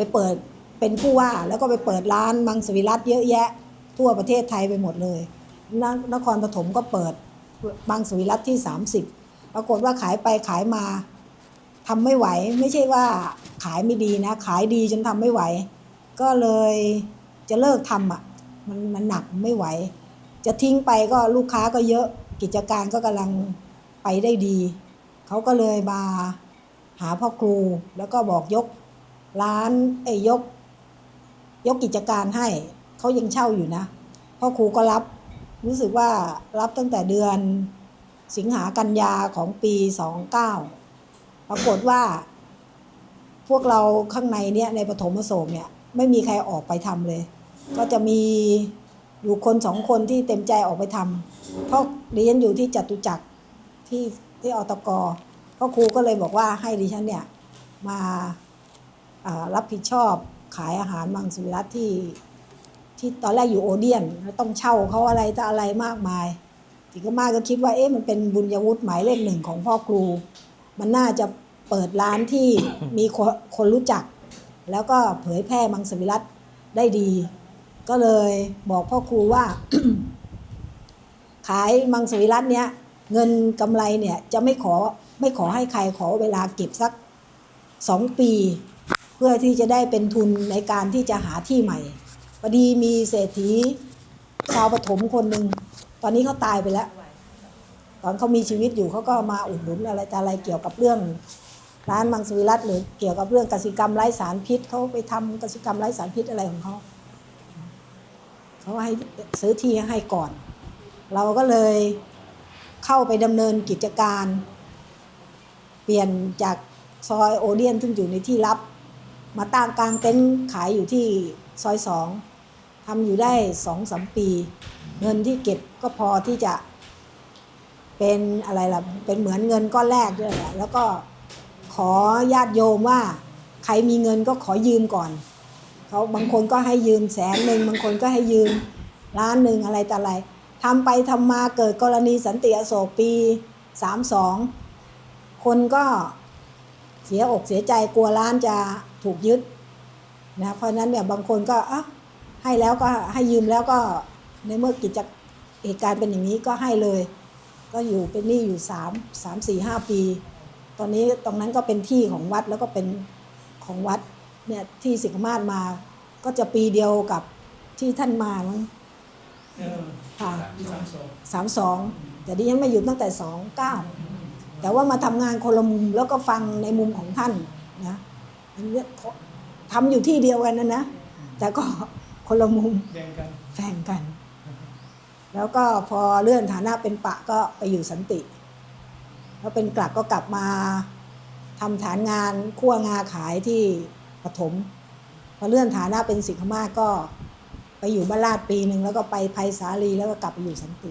ไปเปิดเป็นผู้ว่าแล้วก็ไปเปิดร้านมังสวิรัตเยอะแยะ ทั่วประเทศไทยไปหมดเลยนนครปฐมก็เปิดมังสวิรัตที่ 30 ปรากฏว่าขายไปขายมาทำไม่ไหว ไม่ใช่ว่าขายไม่ดีนะ ขายดีจนทำไม่ไหว ก็เลยจะเลิกทำอะมันมันหนักไม่ไหว จะทิ้งไปก็ลูกค้าก็เยอะกิจการก็กำลังไปได้ดี เขาก็เลยมาหาพ่อครูแล้วก็บอกยก ร้านไอ้ยก ยกกิจการให้ เขายังเช่าอยู่นะพ่อครูก็รับ รู้สึกว่ารับตั้งแต่เดือนสิงหากันยาของปีสองเก้าปรากฏว่า พวกเราข้างในเนี่ยในปฐมโสมเนี่ย ไม่มีใครออกไปทำเลย ก็จะมีอยู่คนสองคนที่เต็มใจออกไปทำเพราะเรียนอยู่ที่จตุจักรที่ที่อตกพ่อครูก็เลยบอกว่าให้ดิฉันเนี่ย มา รับผิดชอบขายอาหารมังสวิรัตที่ที่ตอนแรกอยู่โอเดียนแล้วต้องเช่าเขาอะไรจะอะไรมากมายจิก็มากก็คิดว่าเอ๊ะมันเป็นบุญยวุฒิหมายเลขหนึ่งของพ่อครู มันน่าจะเปิดร้านที่มีคนคนรู้จัก แล้วก็เผยแพร่มังสวิรัตได้ดี ก็เลยบอกพ่อครูว่า ขายมังสวิรัตเนี้ยเงินกำไรเนี่ยจะไม่ขอไม่ขอให้ใครขอเวลาเก็บสักสองปี พื่อที่จะได้เป็นทุนในการที่จะหาที่ใหม่พอดีมีเศรษฐีชาวปฐมคนหนึ่งตอนนี้เขาตายไปแล้ว ตอนเขามีชีวิตอยู่เขาก็มาอุดหนุนอะไรแต่อะไรเกี่ยวกับเรื่องร้านมังสวิรัตหรือเกี่ยวกับเรื่องกสิกรรมไร้สารพิษเขาไปทำกสิกรรมไร้สารพิษอะไรของเขาเขาให้ซื้อที่ให้ก่อน เราก็เลยเข้าไปดำเนินกิจการ เปลี่ยนจากซอยโอเดียนซึ่งอยู่ในที่ลับ มาตั้งกลางเต็นท์ขายอยู่ที่ซอยสองทำอยู่ได้สองสามปี เงินที่เก็บก็พอที่จะเป็นอะไรล่ะ เป็นเหมือนเงินก้อนแรกด้วยแหละ แล้วก็ขอญาติโยมว่า ใครมีเงินก็ขอยืมก่อนเขาบางคนก็ให้ยืมแสนหนึ่งบางคนก็ให้ยืมล้านหนึ่งอะไรแต่อะไรทำไปทำมาเกิดกรณีสันติอโศกปีสามสองคนก็ เสียอกเสียใจกลัวร้านจะถูกยึดนะเพราะฉะนั้นเนี่ยบางคนก็อะให้แล้วก็ให้ยืมแล้วก็ในเมื่อกิจเหตุการณ์เป็นอย่างนี้ก็ให้เลย ก็อยู่เป็นหนี้อยู่สามสามสี่ห้าปี ตอนนี้ตรงนั้นก็เป็นที่ของวัดแล้วก็เป็นของวัดเนี่ยที่สิกขามาศมาก็จะปีเดียวกับที่ท่านมามั้งเออค่ะที่สามสองสามสองแต่ดิฉันมาอยู่ตั้งแต่สองเก้า แต่ว่ามาทำงานคนละมุมแล้วก็ฟังในมุมของท่านนะอันนี้ทำอยู่ที่เดียวกันนะนะ แต่ก็คนละมุมแบ่งกันแฟงกัน แล้วก็พอเลื่อนฐานะเป็นปะก็ไปอยู่สันติ แล้วเป็นกลับก็กลับมาทำฐานงานคั่วงาขายที่ปฐมพอเลื่อนฐานะเป็นสิกขมาศก็ไปอยู่บ้านลาดปีหนึ่งแล้วก็ไปไพศาลีแล้วก็กลับไปอยู่สันติ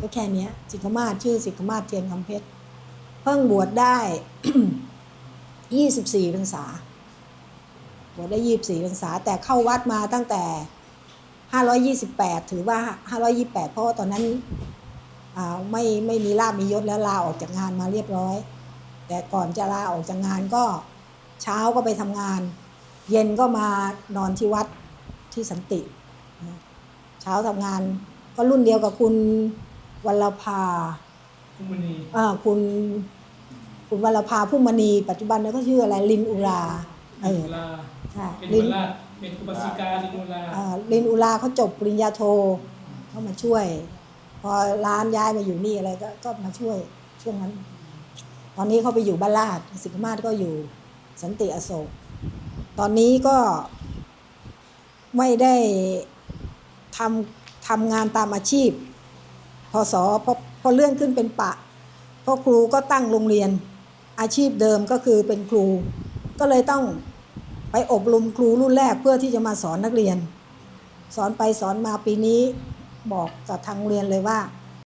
ก็แค่เนี้ยสิกขมาศชื่อสิกขมาศเทียนคำเพชรเพิ่งบวชได้ยี่สิบสี่พรรษา บวชได้ยี่สิบสี่พรรษา แต่เข้าวัดมาตั้งแต่528ถือว่า528เพราะว่าตอนนั้นอ่าไม่ไม่มีลาบมียศแล้วลาออกจากงานมาเรียบร้อย แต่ก่อนจะลาออกจากงานก็เช้าก็ไปทำงาน เย็นก็มานอนที่วัดที่สันติ เช้าทำงานก็รุ่นเดียวกับคุณวัลภา คุณมณีเอ่อคุณ คุณวัลภาผู้มณีปัจจุบันนี้ก็ชื่ออะไรลินอุราเอลิอนอุลาค่ะเป็นลิอุนลาเป็นอุบาสิกาลินอุลาเอ่อลินอุราเขาจบปริญญาโทเขามาช่วย พอร้านย้ายมาอยู่นี่อะไรก็ก็มาช่วยช่วงนั้น ตอนนี้เขาไปอยู่บ้านลาดสิกขมาศก็อยู่สันติอโศก ตอนนี้ก็ไม่ได้ทำทำงานตามอาชีพ พศพ อพอเลื่อนขึ้นเป็นปะพ่อครูก็ตั้งโรงเรียน อาชีพเดิมก็คือเป็นครู ก็เลยต้องไปอบรมครูรุ่นแรกเพื่อที่จะมาสอนนักเรียน สอนไปสอนมาปีนี้บอกกับทางเรียนเลยว่า